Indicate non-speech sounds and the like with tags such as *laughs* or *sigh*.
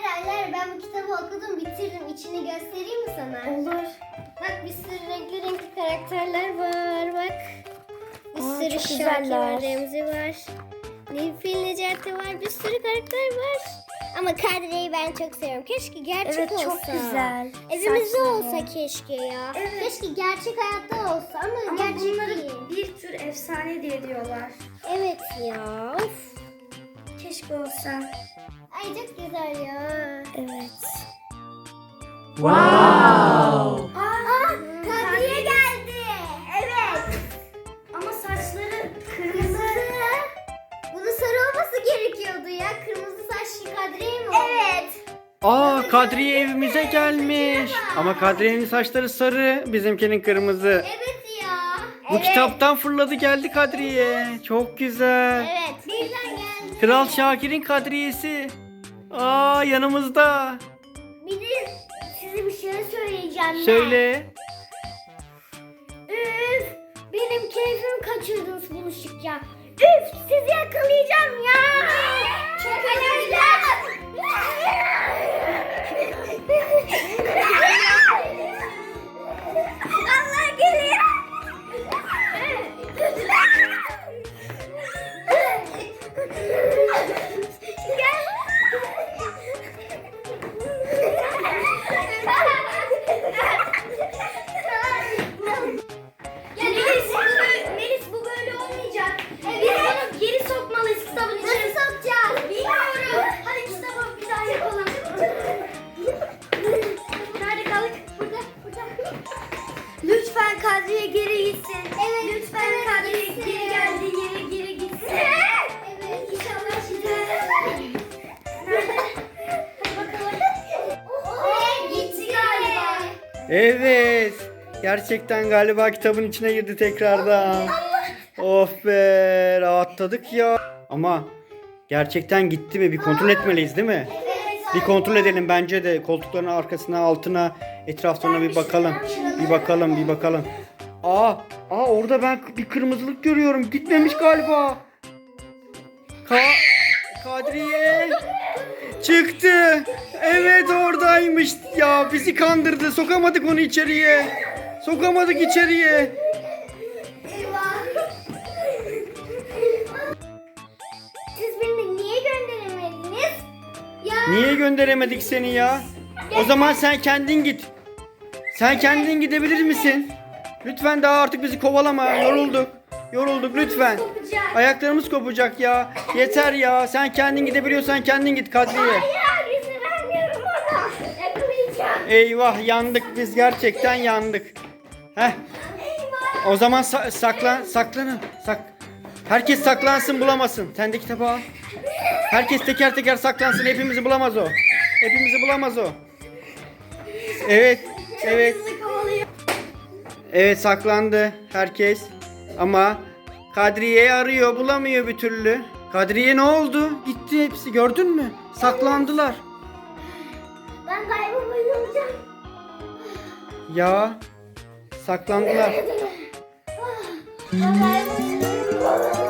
Hayır, ben bu kitabı okudum, bitirdim. İçini göstereyim mi sana? Olur. Bak bir sürü renkli renkli karakterler var. Bak. Bir Aa, sürü çok Şaki güzeller. var, Remzi var. Nilfil Necati var. Bir sürü karakter var. Ama Kadriye'yi ben çok seviyorum. Keşke gerçek Evet, olsa. çok güzel. Evimizde Saçları. olsa keşke ya. Evet. Keşke gerçek hayatta olsa ama, Ama gerçek bunları değil. bir tür efsane diye diyorlar. Evet ya. Of. Keşke olsa. Ay çok güzel ya. Evet. Aa, Kadriye geldi. Evet. Ama saçları kırmızı. Bunun sarı olması gerekiyordu ya. Kırmızı saçlı Kadriye mi? Evet. Aa Kadriye evimize gelmiş. Ama Kadriye'nin saçları sarı, bizimkinin kırmızı. Evet ya. Bu kitaptan fırladı geldi Kadriye. Çok güzel. Evet. Birden geldi. Kral Şakir'in Kadriye'si. Aa yanımızda. Bir de size bir şey söyleyeceğim ben. Söyle. Üf. Benim keyfimi kaçırdınız buluştukça. Üf sizi yakalayacağım ya. Evet. Gerçekten galiba kitabın içine girdi tekrardan. Of be rahatladık ya. Ama gerçekten gitti mi bir kontrol etmeliyiz değil mi? Bir kontrol edelim bence de koltukların arkasına altına etraflarına bir bakalım. Bir bakalım bir bakalım. Aa, aa orada ben bir kırmızılık görüyorum. Gitmemiş galiba. Ka *laughs* Kadriye çıktı. Evet oradaymış ya. Bizi kandırdı. Sokamadık onu içeriye. Sokamadık içeriye. Siz beni niye gönderemediniz? Ya Niye gönderemedik seni ya? O zaman sen kendin git. Sen kendin gidebilir misin? Lütfen daha artık bizi kovalama. Yorulduk. Yorulduk lütfen. Ayaklarımız kopacak ya. Yeter ya. Sen kendin gidebiliyorsan kendin git Kadriye. Hayır izin vermiyorum ona. Eyvah yandık biz gerçekten yandık. Heh. O zaman sa- saklan saklanın. Sak Herkes saklansın bulamasın. Sen de kitabı al. Herkes teker teker saklansın. Hepimizi bulamaz o. Hepimizi bulamaz o. Evet. Evet. Evet saklandı herkes. Ama Kadriye'yi arıyor bulamıyor bir türlü. Kadriye ne oldu? Gitti hepsi gördün mü? Saklandılar. Ben kaybolmayı olacağım. Ya saklandılar. Ben kaybolmayı